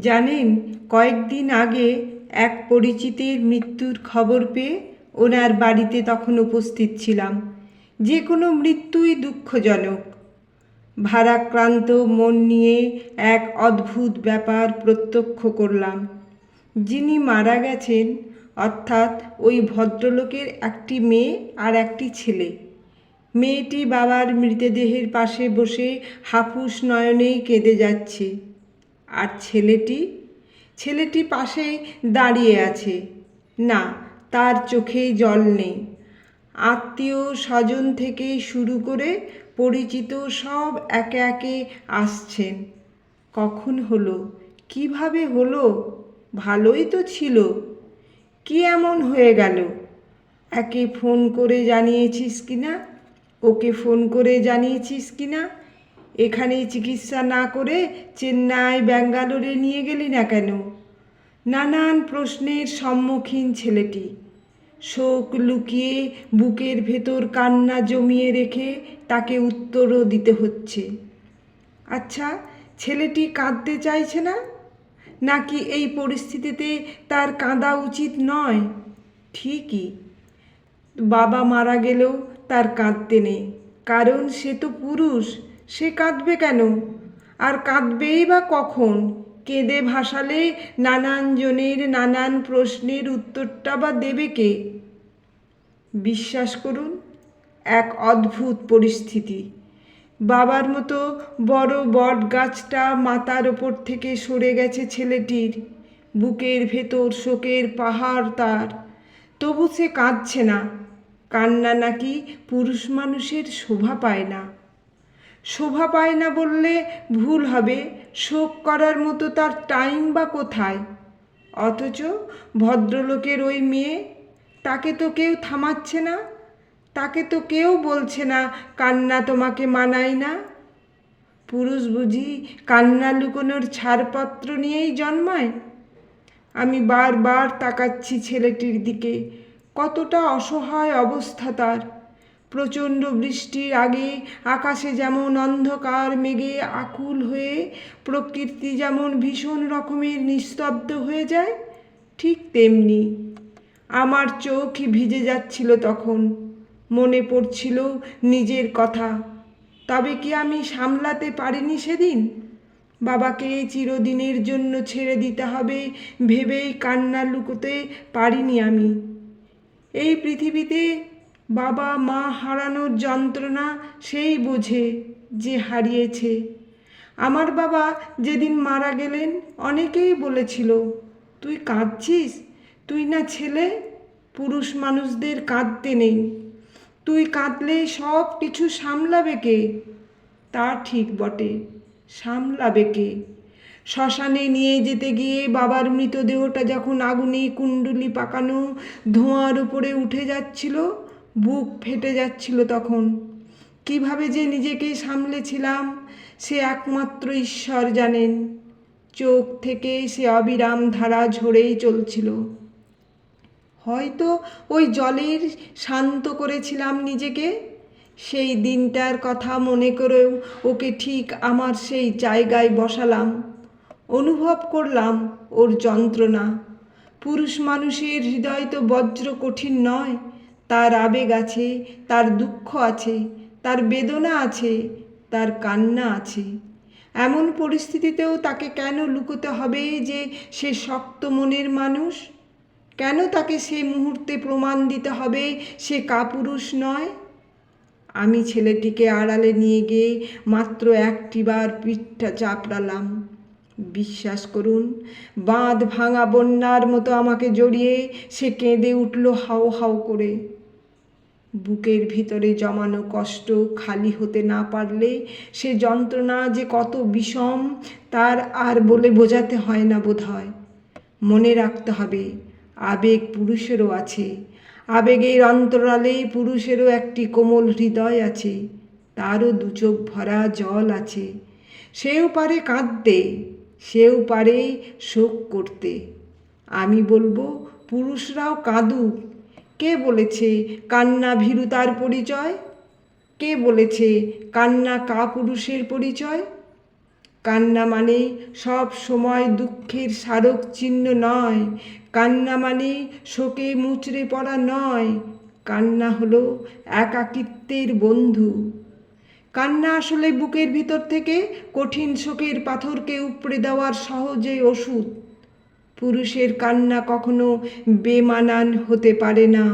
জানেন, কয়েকদিন আগে এক পরিচিতের মৃত্যুর খবর পেয়ে ওনার বাড়িতে তখন উপস্থিত ছিলাম। যে কোনো মৃত্যুই দুঃখজনক। ভারাক্রান্ত মন নিয়ে এক অদ্ভুত ব্যাপার প্রত্যক্ষ করলাম। যিনি মারা গেছেন, অর্থাৎ ওই ভদ্রলোকের একটি মেয়ে আর একটি ছেলে। মেয়েটি বাবার মৃতদেহের পাশে বসে হাপুস নয়নেই কেঁদে যাচ্ছে। আর ছেলেটি ছেলেটি পাশে দাঁড়িয়ে আছে। না, তার চোখেই জল নেই। আত্মীয় স্বজন থেকে শুরু করে পরিচিত সব একে একে আসছেন কখন হলো? কীভাবে হলো? ভালোই তো ছিল। কি এমন হয়ে গেল? একে ফোন করে জানিয়েছিস কি না ওকে ফোন করে জানিয়েছিস কি না এখানে চিকিৎসা না করে চেন্নাই, ব্যাঙ্গালোরে নিয়ে গেলি না কেন? নানান প্রশ্নের সম্মুখীন ছেলেটি। শোক লুকিয়ে বুকের ভেতর কান্না জমিয়ে রেখে তাকে উত্তরও দিতে হচ্ছে। আচ্ছা ছেলেটি কাঁদতে চাইছে না? নাকি এই পরিস্থিতিতে তার কাঁদা উচিত নয়? ঠিকই। বাবা মারা গেলেও তার কাঁদতে নেই, কারণ সে তো পুরুষ। সে কাঁদবে কেন? আর কাঁদবেই বা কখন? কেঁদে ভাসালে নানান জনের নানান প্রশ্নের উত্তরটা বা দেবে কে? বিশ্বাস করুন, এক অদ্ভুত পরিস্থিতি। বাবার মতো বড় বট গাছটা মাতার ওপর থেকে সরে গেছে ছেলেটির। বুকের ভেতর শোকের পাহাড় তার। তবু সে কাঁদছে না। কান্না নাকি পুরুষ মানুষের শোভা পায় না। শোভা পায় না বললে ভুল হবে। শোক করার মতো তার টাইম বা কোথায়? অথচ ভদ্রলোকের ওই মেয়ে, তাকে তো কেউ থামাচ্ছে না, তাকে তো কেউ বলছে না, কান্না তোমাকে মানায় না। পুরুষ বুঝি কান্না লুকোনোর ছাড়পত্র নিয়েই জন্মায়? আমি বারবার তাকাচ্ছি ছেলেটির দিকে, কতটা অসহায় অবস্থা তার। প্রচণ্ড বৃষ্টির আগে আকাশে যেমন অন্ধকার, মেঘে আকুল হয়ে প্রকৃতি যেমন ভীষণ রকমের নিস্তব্ধ হয়ে যায়, ঠিক তেমনি আমার চোখ ভিজে যাচ্ছিল তখন। মনে পড়ছিল নিজের কথা। তবে কি আমি সামলাতে পারিনি সেদিন? বাবাকে চিরদিনের জন্য ছেড়ে দিতে হবে ভেবেই কান্না লুকোতে পারিনি আমি। এই পৃথিবীতে বাবা মা হারানোর যন্ত্রণা সেই বোঝে যে হারিয়েছে। আমার বাবা যেদিন মারা গেলেন, অনেকেই বলেছিল, তুই কাঁদছিস? তুই না ছেলে? পুরুষ মানুষদের কাঁদতে নেই। তুই কাঁদলে সব কিছু সামলাবে কে? তা ঠিক বটে, সামলাবে কে? শ্মশানে নিয়ে যেতে গিয়ে বাবার মৃতদেহটা যখন আগুনে কুণ্ডুলি পাকানো ধোঁয়ার উপরে উঠে যাচ্ছিল বুক ফেটে যাচ্ছিল তখন। কীভাবে যে নিজেকে সামলেছিলাম, সে একমাত্র ঈশ্বর জানেন। চোখ থেকে সে অবিরাম ধারা ঝরেই চলছিল। হয়তো ওই জলের শান্ত করেছিলাম নিজেকে? সেই দিনটার কথা মনে করেও ওকে ঠিক আমার সেই জায়গায় বসালাম। অনুভব করলাম ওর যন্ত্রণা। পুরুষ মানুষের হৃদয় তো বজ্র কঠিন নয় তার আবেগ আছে, তার দুঃখ আছে, তার বেদনা আছে, তার কান্না আছে। এমন পরিস্থিতিতেও তাকে কেন লুকোতে হবে যে সে শক্ত মনের মানুষ? কেন তাকে সে মুহূর্তে প্রমাণ দিতে হবে সে কাপুরুষ নয়? আমি ছেলেটিকে আড়ালে নিয়ে গিয়ে মাত্র একটিবার পিঠটা চাপড়ালাম। বিশ্বাস করুন, বাঁধ ভাঙা বন্যার মতো আমাকে জড়িয়ে সে কেঁদে উঠল হাও হাও করে। বুকের ভিতরে জমানো কষ্ট খালি হতে না পারলে সে যন্ত্রণা যে কত বিষম, তার আর বলে বোঝাতে হয় না বোধ হয় মনে রাখতে হবে, আবেগ পুরুষেরও আছে। আবেগের অন্তরালে পুরুষেরও একটি কোমল হৃদয় আছে, তারও দুচোখ ভরা জল আছে। সেও পারে কাঁদতে, সেও পারে শোক করতে। আমি বলব, পুরুষরাও কাঁদুক কে বলেছে কান্না ভীরুতার পরিচয়? কে বলেছে কান্না কাপুরুষের পরিচয়? কান্না মানে সব সময় দুঃখের স্মারক চিহ্ন নয়। কান্না মানে শোকে মুচড়ে পড়া নয়। কান্না হলো একাকিত্বের বন্ধু। কান্না আসলে বুকের ভিতর থেকে কঠিন শোকের পাথরকে উপড়ে দেওয়ার সহজে ওষুধ। পুরুষের কান্না কখনো বেমানান হতে পারে না।